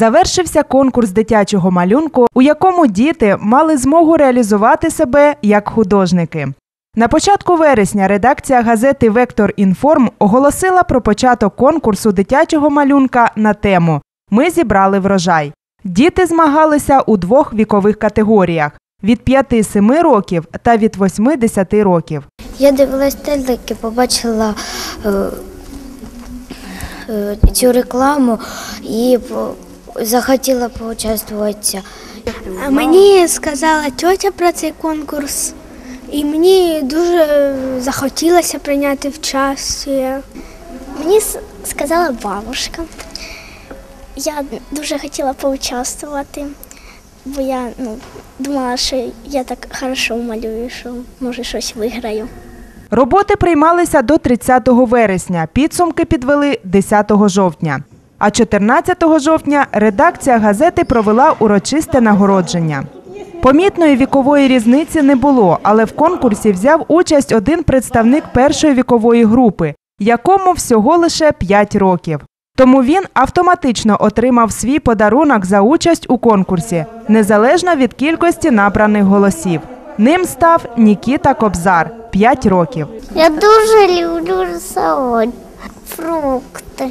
Завершився конкурс дитячого малюнку, у якому діти мали змогу реалізувати себе як художники. На початку вересня редакція газети Вектор Інформ оголосила про початок конкурсу дитячого малюнка на тему Ми зібрали врожай. Діти змагалися у двох вікових категоріях від 5-7 років та від 8-10 років. Я дивилась телеки, побачила е, е, цю рекламу і захотіла поучаствуватися. А Мені сказала тьотя про цей конкурс, і мені дуже захотілося прийняти участь. Мені сказала бабушка. Я дуже хотіла поучаствувати, бо я ну, думала, що я так хорошо малюю, що може щось виграю. Роботи приймалися до 30 вересня. Підсумки підвели 10 жовтня. А 14 жовтня редакція газети провела урочисте нагородження. Помітної вікової різниці не було, але в конкурсі взяв участь один представник першої вікової групи, якому всього лише 5 років. Тому він автоматично отримав свій подарунок за участь у конкурсі, незалежно від кількості набраних голосів. Ним став Нікіта Кобзар 5 років. Я дуже люблю рисувати фрукти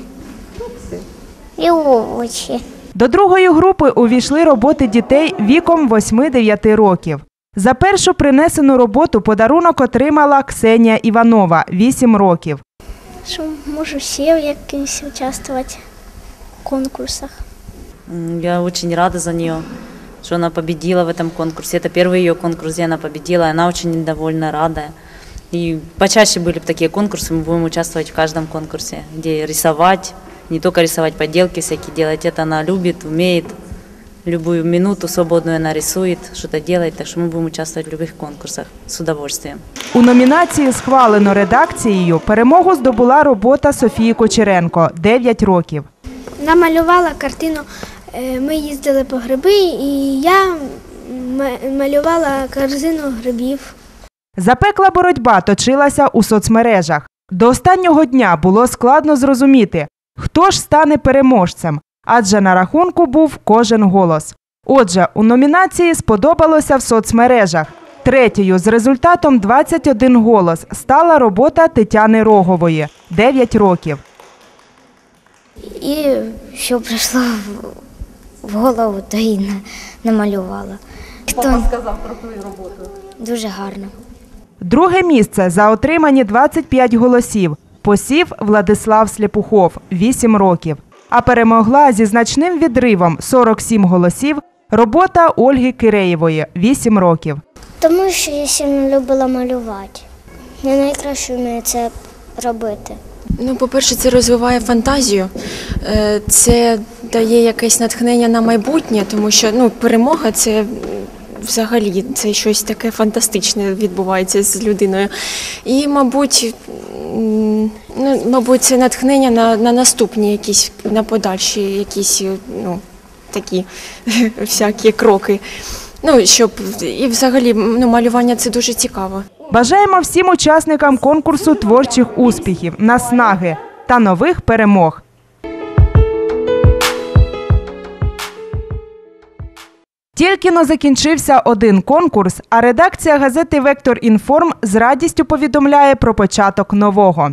і овочі. До другої групи увійшли роботи дітей віком 8-9 років. За першу принесену роботу подарунок отримала Ксенія Іванова 8 років. Що можу ще в якихось участвувати в конкурсах. М, Я очень рада за нее, что она победила в этом конкурсе. Это первый ее конкурс, где она победила, и она очень довольна, рада. И почаще были бы такие конкурсы, мы будем участвовать в каждом конкурсе, где рисовать, не только рисовать поделки всякие делать, это она любит, умеет. Любую минуту свободную она рисует, что-то делает, так что мы будем участвовать в любых конкурсах с удовольствием. У номінації схвалено редакцією перемогу здобула робота Софії Кочеренко 9 років. Намалювала картину. е, Ми їздили по гриби, і я м- малювала корзину грибів. Запекла боротьба точилася у соцмережах. До останнього дня було складно зрозуміти, хто ж стане переможцем, адже на рахунку був кожен голос. Отже, у номінації сподобалося в соцмережах. Третьою з результатом 21 голос стала робота Тетяни Рогової 9 років. І що прийшло в- голову, то і на- намалювала. Хто сказав про твою роботу? Дуже гарно. Друге місце за отримані 25 голосів посів Владислав Сліпухов 8 років. А перемогла зі значним відривом 47 голосів робота Ольги Киреєвої 8 років. Тому що я сильно любила малювати. Я найкраще вмію це робити. Ну, по-перше, це розвиває фантазію, Е, це дає якесь натхнення на майбутнє, тому що ну, перемога це взагалі це щось таке фантастичне відбувається з людиною. І, мабуть, ну, мабуть, натхнення на, на наступні якісь, на подальші якісь ну, такі всякі кроки. Ну, щоб і взагалі ну, малювання це дуже цікаво. Бажаємо всім учасникам конкурсу творчих успіхів, наснаги та нових перемог. Тільки но закінчився один конкурс, а редакція газети Вектор Інформ з радістю повідомляє про початок нового.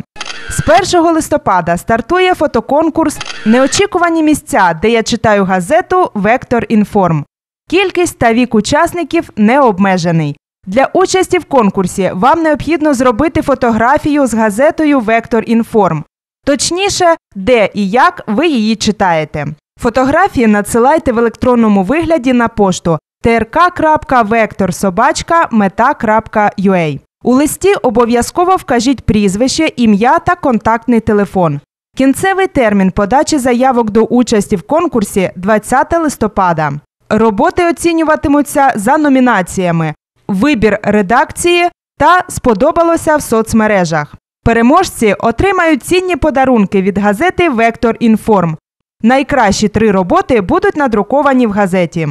З 1 листопада стартує фотоконкурс Неочікувані місця, де я читаю газету Вектор Інформ. Кількість та вік учасників не обмежений. Для участі в конкурсі вам необхідно зробити фотографію з газетою Вектор Інформ. Точніше, де і як ви її читаєте. Фотографії надсилайте в електронному вигляді на пошту trk.vektorsobachka.meta.ua. У листі обов'язково вкажіть прізвище, ім'я та контактний телефон. Кінцевий термін подачі заявок до участі в конкурсі 20 листопада. Роботи оцінюватимуться за номінаціями Вибір редакції та сподобалося в соцмережах. Переможці отримають цінні подарунки від газети Вектор Інформ. Найкращі три роботи будуть надруковані в газеті.